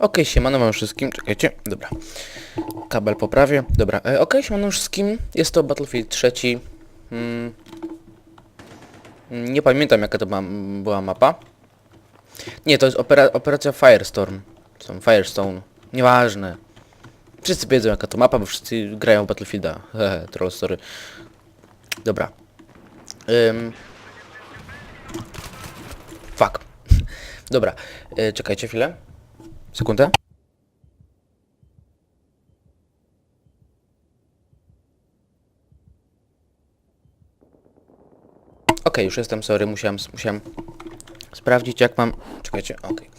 Okej, siemano wam wszystkim, czekajcie, dobra. Kabel poprawię, dobra. E, Okej, siemano wszystkim, jest to Battlefield 3. Mm. Nie pamiętam jaka to ma, była mapa. Nie, to jest opera, operacja Firestorm. Są Firestone. Nieważne. Wszyscy wiedzą jaka to mapa, bo wszyscy grają w Battlefielda. Hehe, troll story. Dobra. Ym. Fuck. Dobra, e, czekajcie chwilę. Sekundę. Okej, już jestem, sorry, musiałem, musiałem sprawdzić jak mam... Czekajcie, okej.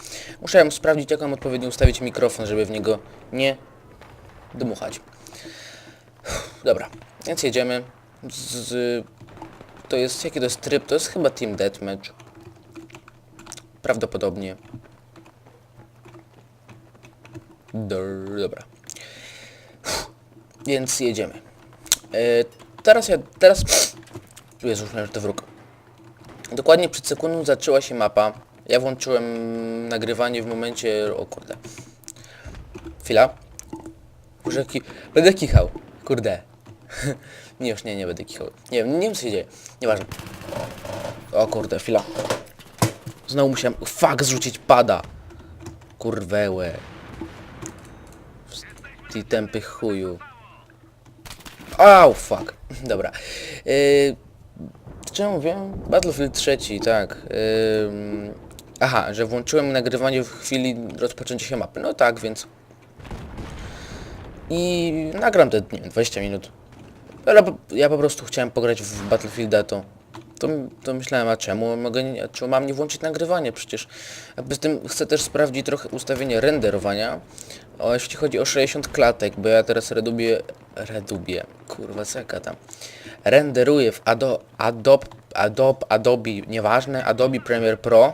Musiałem sprawdzić jak mam odpowiednio ustawić mikrofon, żeby w niego nie dmuchać. Dobra, więc jedziemy z... To jest, jaki to jest tryb? To jest chyba Team Deathmatch. Prawdopodobnie. Dobra. Więc jedziemy. E, teraz ja, teraz... Jezu, już myślałem, że to. Dokładnie przed sekundą zaczęła się mapa. Ja włączyłem nagrywanie w momencie... O kurde. Chwila. Może ki... Będę kichał. Kurde. nie, już nie, nie będę kichał. Nie wiem, nie wiem co się dzieje. Nieważne. O kurde, chwila. Znowu musiałem... Fuck, zrzucić pada. Kurwełe. Ty tępy chuju. Au, fuck. Dobra. Yy, czemu mówiłem? Battlefield 3, tak. Yy, aha, że włączyłem nagrywanie w chwili rozpoczęcia się mapy. No tak, więc... I nagram te, nie wiem, 20 minut. Ale ja po prostu chciałem pograć w Battlefielda, to... To, to myślałem, a czemu mogę a czemu mam nie włączyć nagrywanie przecież. A tym chcę też sprawdzić trochę ustawienie renderowania. O, jeśli chodzi o 60 klatek, bo ja teraz redubię, redubię, kurwa co ja tam. Renderuję w Ado, Adobe, Adobe, Adobe, nieważne, Adobe Premiere Pro.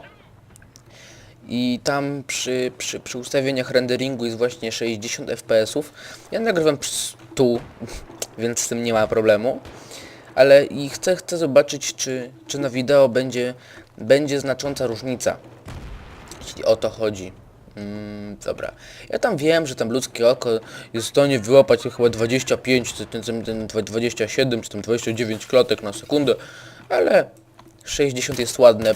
I tam przy, przy, przy ustawieniach renderingu jest właśnie 60 fps. Ja nagrywam 100, więc z tym nie ma problemu. Ale i chcę, chcę zobaczyć, czy, czy na wideo będzie, będzie znacząca różnica. Jeśli o to chodzi. Mm, dobra. Ja tam wiem, że tam ludzkie oko jest w stanie wyłapać chyba 25, czy ten, ten, ten 27, czy tam 29 klatek na sekundę, ale 60 jest ładne.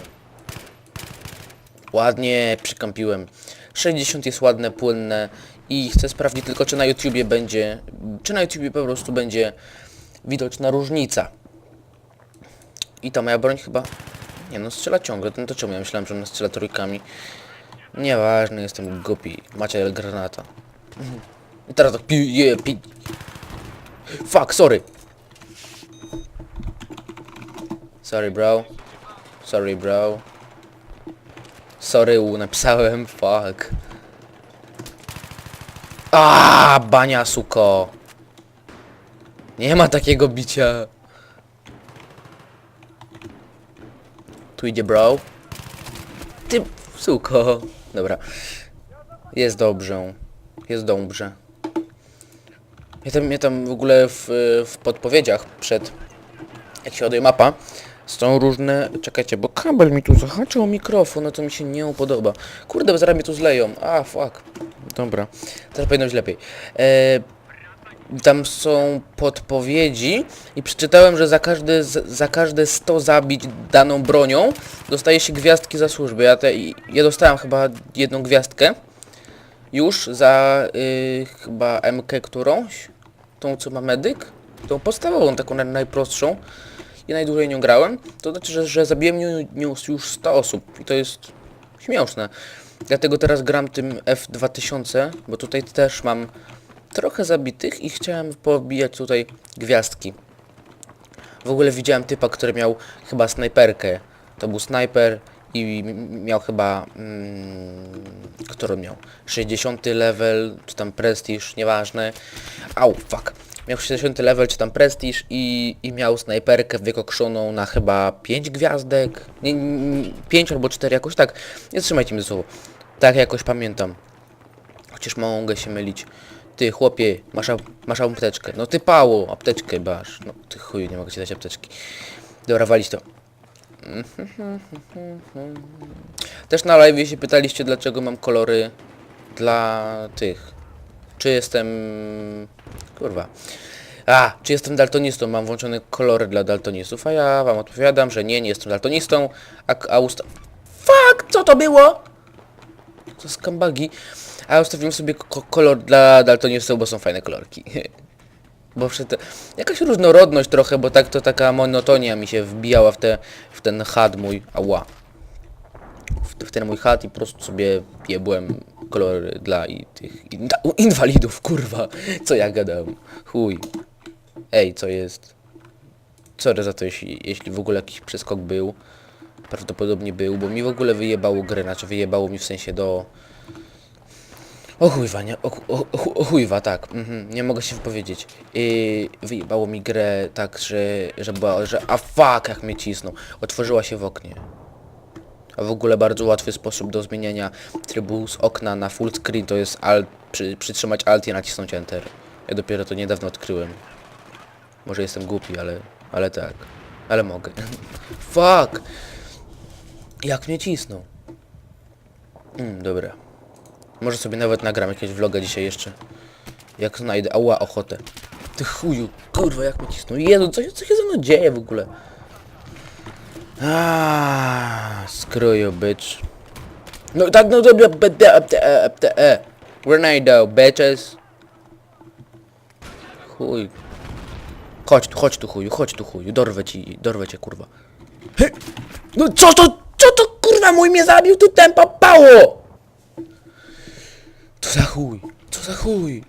Ładnie przykampiłem. 60 jest ładne, płynne i chcę sprawdzić tylko, czy na YouTubie będzie, czy na YouTubie po prostu będzie widoczna różnica. I ta moja broń chyba... Nie no, strzela ciągle, no to czemu ja myślałem, że ona strzela trójkami. Nieważne, jestem głupi. Macie granata. I teraz tak pi... Fuck, sorry. Sorry, bro. Sorry, bro. Sorry, u, napisałem, fuck. A, bania, suko. Nie ma takiego bicia. Tu idzie bro. Ty, suko. Dobra. Jest dobrze. Jest dobrze. Ja tam, ja tam w ogóle w, w podpowiedziach przed jak się ładuje mapa są różne... Czekajcie, bo kabel mi tu zahaczył mikrofon, no to mi się nie podoba. Kurde, bo zaraz mnie tu zleją. A, fuck. Dobra. Teraz powinno być lepiej. E, tam są podpowiedzi i przeczytałem, że za każde, za każde 100 zabić daną bronią dostaje się gwiazdki za służbę. Ja, te, ja dostałem chyba jedną gwiazdkę już za y, chyba MK którąś, tą co ma medyk, tą podstawową, taką naj, najprostszą i najdłużej nią grałem, to znaczy, że, że zabiłem nią, nią już 100 osób i to jest śmieszne. Dlatego teraz gram tym F2000, bo tutaj też mam trochę zabitych i chciałem pobijać tutaj gwiazdki. W ogóle widziałem typa, który miał chyba snajperkę. To był snajper i miał chyba... Mm, który miał? 60 level, czy tam prestiż, nieważne. Au, fuck. Miał 60 level, czy tam prestiż i, i miał snajperkę wykokszoną na chyba 5 gwiazdek. Nie, nie, 5 albo 4 jakoś tak. Nie trzymajcie za słowo. Tak jakoś pamiętam. Chociaż mogę się mylić. Ty chłopie, masz, ap- masz apteczkę. No ty pało, apteczkę masz. No ty chuju, nie mogę ci dać apteczki. Dobra, walić to. Też na live się pytaliście, dlaczego mam kolory dla tych. Czy jestem... Kurwa. A, czy jestem daltonistą? Mam włączone kolory dla daltonistów, a ja wam odpowiadam, że nie, nie jestem daltonistą, a, a usta... Fuck! Co to było? To skambagi. A ustawiłem sobie ko kolor dla daltonistów, bo są fajne kolorki. Bo przy te... Jakaś różnorodność trochę, bo tak to taka monotonia mi się wbijała w, te, w ten had mój. Ała. W, w ten mój chat i po prostu sobie jebłem kolory dla i tych in, inwalidów, kurwa. Co ja gadam? Chuj. Ej, co jest? Sorry za to, jeśli, jeśli w ogóle jakiś przeskok był. Prawdopodobnie był, bo mi w ogóle wyjebało grę, znaczy wyjebało mi w sensie do... O chujwa, nie? O, chu- o, o, chu- o chujwa, tak. Mhm, nie mogę się wypowiedzieć. Yy, wyjebało mi grę tak, że, że była, że... A fuck, jak mnie cisnął. Otworzyła się w oknie. A w ogóle bardzo łatwy sposób do zmieniania trybu z okna na full screen to jest alt, przy, przytrzymać alt i nacisnąć enter. Ja dopiero to niedawno odkryłem. Może jestem głupi, ale, ale tak. Ale mogę. Fuck! Jak mnie cisnął. Mm, dobra. Może sobie nawet nagram jakiegoś vloga dzisiaj jeszcze. Jak znajdę. Ała, ochotę. Ty chuju, kurwa, jak mnie cisnął. Jezu, co, co się ze mną dzieje w ogóle? Aaaa, screw you, bitch. No tak, no dobra, bd, bd, bd, e. Grenado, bitches. Chuj. Chodź tu, chodź tu chuju, chodź tu chuju, dorwę ci, dorwę cię kurwa. No co to, co to kurwa mój mnie zabił, tu tempa pało! Co za chuj, co za chuj.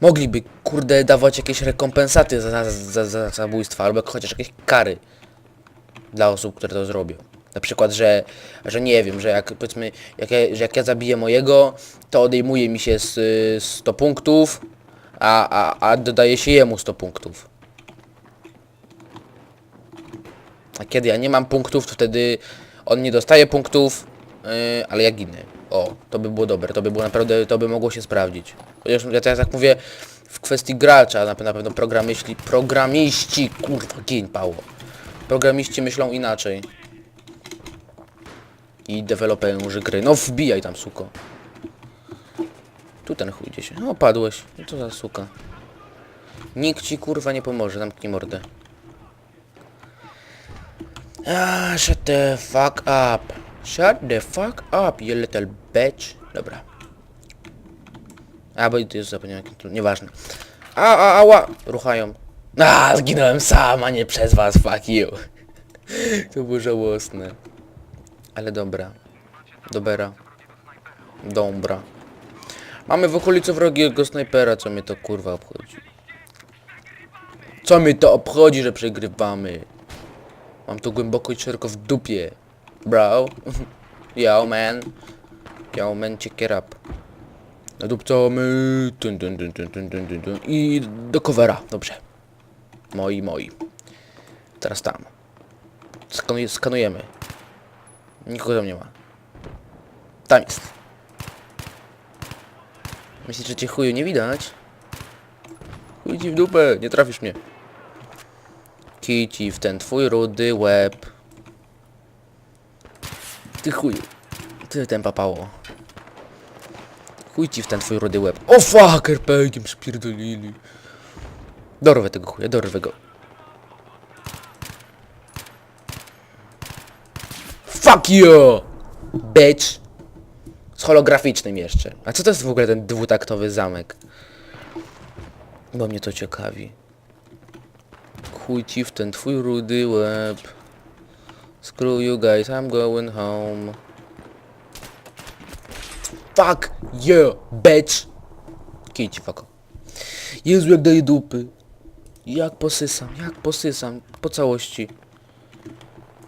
Mogliby, kurde, dawać jakieś rekompensaty za, za, za, za zabójstwa, albo chociaż jakieś kary dla osób, które to zrobią. Na przykład, że, że nie wiem, że jak powiedzmy, jak ja, że jak ja zabiję mojego, to odejmuje mi się z, y, 100 punktów, a, a, a dodaje się jemu 100 punktów. A kiedy ja nie mam punktów, to wtedy on nie dostaje punktów, yy, ale ja ginę. O, to by było dobre, to by było naprawdę, to by mogło się sprawdzić. Chociaż ja teraz tak mówię w kwestii gracza, na, na pewno programiści, programiści, kurwa, gin pało. Programiści myślą inaczej. I deweloperzy gry. No wbijaj tam, suko. Tu ten chuj gdzieś. O, padłeś. No to za suka. Nikt ci kurwa nie pomoże, zamknij mordę. Ah, shut the fuck up. Shut the fuck up, you little bitch. Dobra. A, bo to jest zapomniałem. Nieważne. A, a, ała! Ruchają. A, zginąłem sam, a nie przez was, fuck you. To było żałosne. Ale dobra. Dobra. Dobra. Mamy w okolicy wrogiego snajpera, co mnie to kurwa obchodzi. Co mnie to obchodzi, że przegrywamy? Mam to głęboko i szeroko w dupie. Bro. Yo man. Yo man, check it up. Nadupcamy. Dun, dun, dun, dun, dun, dun, dun, dun. I do covera. Dobrze. Moi, moi. Teraz tam. Skanuj, skanujemy. Nikogo tam nie ma. Tam jest. Myślisz, że cię chuju nie widać? Chuj ci w dupę, nie trafisz mnie. Kij ci w ten twój rudy łeb. Ty chuju. Ty ten papało. Chuj ci w ten twój rudy łeb. O fuck, RPG-iem. Dorwę tego chuja, dorwę go. Fuck you! Bitch! Z holograficznym jeszcze. A co to jest w ogóle ten dwutaktowy zamek? Bo mnie to ciekawi. Chuj ci w ten twój rudy łeb. Screw you guys, I'm going home. Fuck you, bitch! Kij ci fuck. Jezu, jak daje dupy. Jak posysam, jak posysam. Po całości.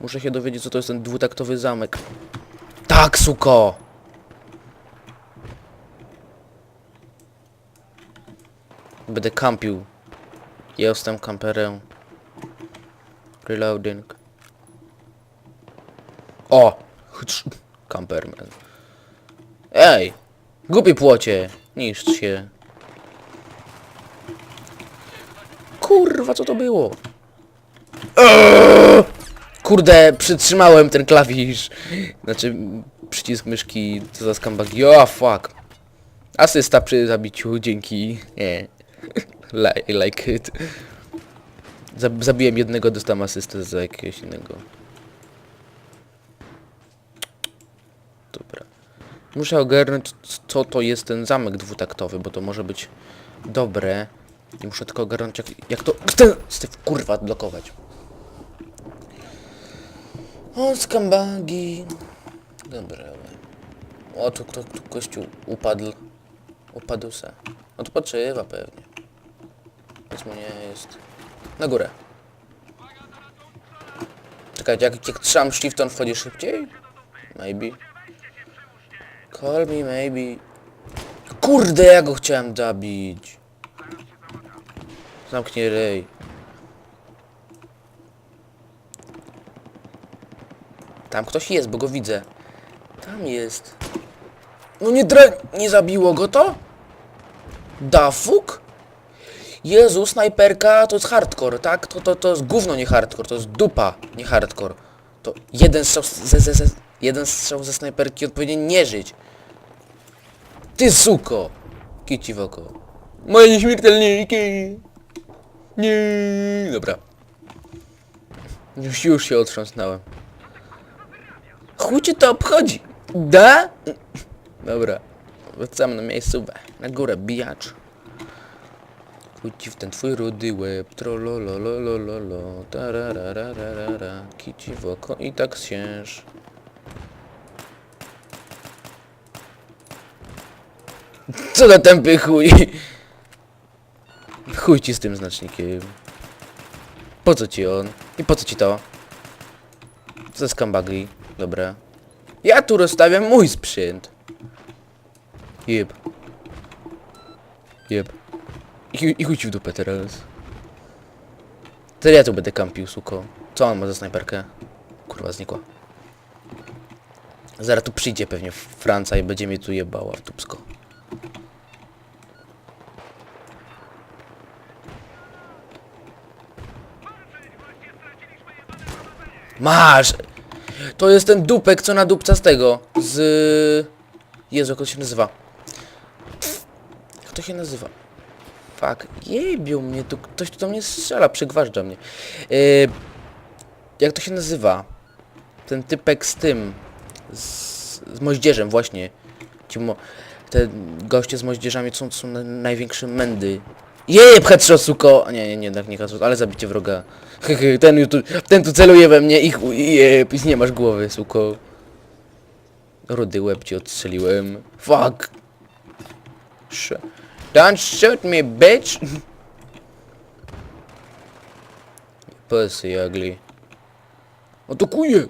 Muszę się dowiedzieć, co to jest ten dwutaktowy zamek. Tak, suko! Będę kampił. Jestem kamperem. Reloading. O! Camperman. Ej! Głupi płocie! Niszcz się. Kurwa, co to było? Eee! Kurde, przytrzymałem ten klawisz. Znaczy, przycisk myszki, co za skambagi. O, fuck. Asysta przy zabiciu, dzięki. Nie. Li- I like it. Zab zabiłem jednego, dostałem asystę za jakiegoś innego. Dobra. Muszę ogarnąć, co to jest ten zamek dwutaktowy, bo to może być dobre. I muszę tylko ogarnąć, jak, jak to... Steve, kurwa, odblokować. O, skambagi. Dobra. O, tu, tu, tu gościu upadł. Upadł se. Odpoczywa pewnie. Nic mu nie jest. Na górę. Czekajcie, jak, jak trzymam shift, on wchodzi szybciej? Maybe. Call me maybe. Kurde, ja go chciałem zabić. Zamknij rej. Tam ktoś jest, bo go widzę. Tam jest. No nie dre... Nie zabiło go to? Da fuk? Jezu, snajperka to jest hardcore, tak? To, to, to jest gówno nie hardcore, to jest dupa nie hardcore. To jeden strzał ze, ze, ze, jeden strzał ze snajperki odpowiednio nie żyć. Ty suko! Kici w oko. Moje nieśmiertelniki! Nie. Dobra. Już, już się otrząsnąłem. Chuj to obchodzi? Da? Dobra. Wracamy na miejscówę. Na górę, bijacz. Chuj w ten twój rudy łeb. Trolololololo. Tararararara. Kici w oko i tak księż. Co za tępy chuj? Chuj ci z tym znacznikiem. Po co ci on? I po co ci to? Co za skambagi? Dobra. Ja tu rozstawiam mój sprzęt. Jeb. Jeb. I, I chuj ci w dupę teraz. To ja tu będę kampił, suko. Co on ma za snajperkę? Kurwa, znikła. Zaraz tu przyjdzie pewnie Franca i będzie mnie tu jebała w dupsko. Masz! To jest ten dupek, co na dupca z tego. Z... Jezu, jak to się nazywa? Jak to się nazywa? Fuck, jebią mnie tu, ktoś tu do mnie strzela, przygważdża mnie. Yy, jak to się nazywa? Ten typek z tym, z, z moździerzem właśnie. Ci mo, te goście z moździerzami są, są na, największe mędy. Jeb, headshot, suko! Nie, nie, nie, tak nie headshot, ale zabicie wroga. Ten, tu, ten tu celuje we mnie i chuj, i nie masz głowy, suko. Rudy łeb ci odstrzeliłem. Fuck! Sh Don't shoot me, bitch! Pussy ugly. Atakuje!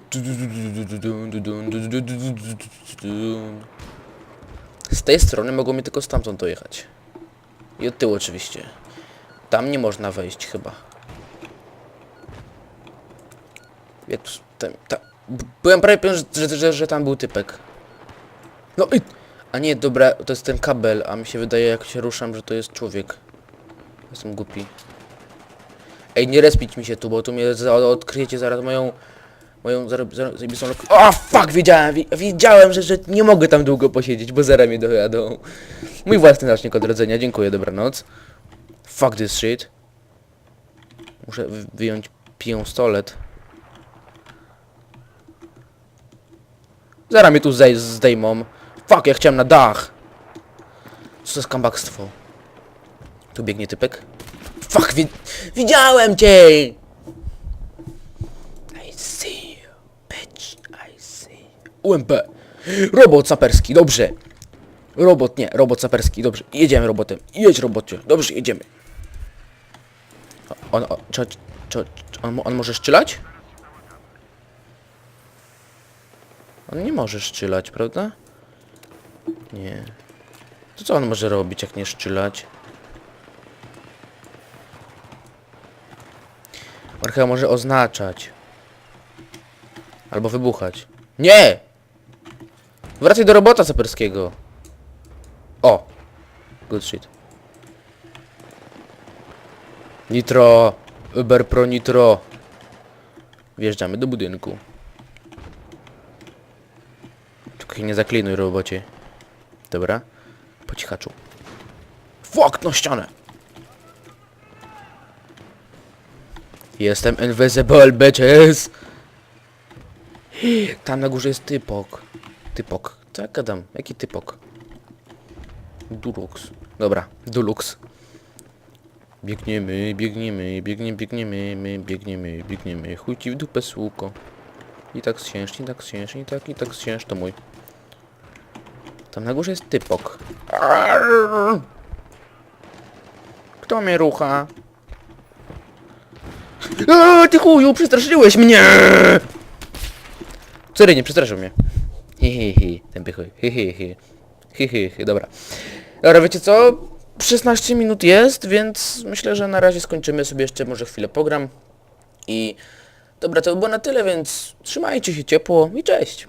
Z tej strony mogą mnie tylko stamtąd dojechać. I od tyłu oczywiście. Tam nie można wejść chyba. Ja tu, tam, tam, byłem prawie pewien, że, że, że, że tam był typek. No i... A nie, dobra, to jest ten kabel, a mi się wydaje jak się ruszam, że to jest człowiek. Jestem głupi. Ej, nie respić mi się tu, bo tu mnie za, odkryjecie zaraz moją... Moją zajebistą lok... O, fuck, wiedziałem, wi- wiedziałem, że, że nie mogę tam długo posiedzieć, bo zaraz mnie dojadą. Mój własny znacznik odrodzenia, dziękuję, dobranoc. Fuck this shit. Muszę wy- wyjąć pistolet. Zaraz mnie tu zdej zdejmą. Fuck, ja chciałem na dach. Co za skambakstwo. Tu biegnie typek. Fuck, wi widziałem cię! I see you, bitch, I see you. UMP. Robot saperski, dobrze. Robot, nie, robot saperski, dobrze. Jedziemy robotem. Jedź robocie, dobrze, jedziemy. On, on, on, on może strzelać? On nie może szczylać, prawda? Nie. To co on może robić, jak nie szczylać? On może oznaczać. Albo wybuchać. Nie! Wracaj do robota saperskiego. O! Good shit. Nitro! Uber Pro Nitro! Wjeżdżamy do budynku. Się nie zaklinuj robocie. Dobra. Po cichaczu. Fuck, no ścianę! Jestem invisible, bitches! Tam na górze jest typok. Typok. Co ja gadam? Jaki typok? Dulux. Dobra, Dulux. Biegniemy, biegniemy, biegniemy, biegniemy, my biegniemy, biegniemy. Chuj ci w dupę, słuko. I tak zsięż, i tak zsięż, i tak, i tak zsięż, to mój. Tam na górze jest typok. Kto mnie rucha? A, ty chuju, przestraszyłeś mnie! Sorry, nie przestraszył mnie. Hi, hi, hi, hi, hi, dobra. Dobra, wiecie co? 16 minut jest, więc myślę, że na razie skończymy sobie jeszcze może chwilę program. I dobra, to by było na tyle, więc trzymajcie się ciepło i cześć!